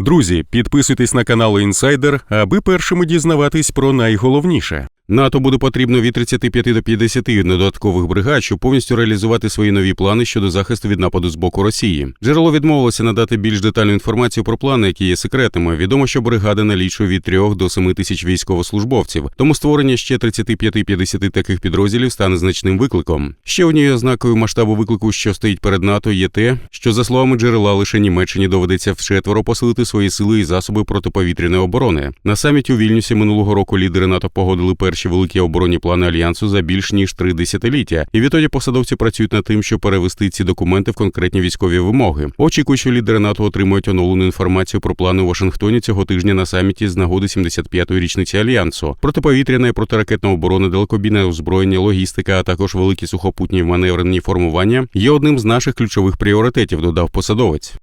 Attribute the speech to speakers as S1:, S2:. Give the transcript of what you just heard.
S1: Друзі, підписуйтесь на канал Інсайдер, аби першими дізнаватись про найголовніше. НАТО буде потрібно від 35 до 50 додаткових бригад, щоб повністю реалізувати свої нові плани щодо захисту від нападу з боку Росії. Джерело відмовилося надати більш детальну інформацію про плани, які є секретними. Відомо, що бригада налічує від 3 до 7 тисяч військовослужбовців, тому створення ще 35-50 таких підрозділів стане значним викликом. Ще однією ознакою масштабу виклику, що стоїть перед НАТО, є те, що за словами джерела лише Німеччині доведеться вчетверо посилити свої сили і засоби протиповітряної оборони. На саміті у Вільнюсі минулого року лідери НАТО погодили перші великі оборонні плани альянсу за більш ніж три десятиліття. І відтоді посадовці працюють над тим, щоб перевести ці документи в конкретні військові вимоги. Очікую, що лідери НАТО отримують оновлену інформацію про плани у Вашингтоні цього тижня на саміті з нагоди 75-ї річниці альянсу. Протиповітряна і протиракетна оборона, далекобійне озброєння, логістика, а також великі сухопутні маневрені формування є одним з наших ключових пріоритетів. Додав посадовець.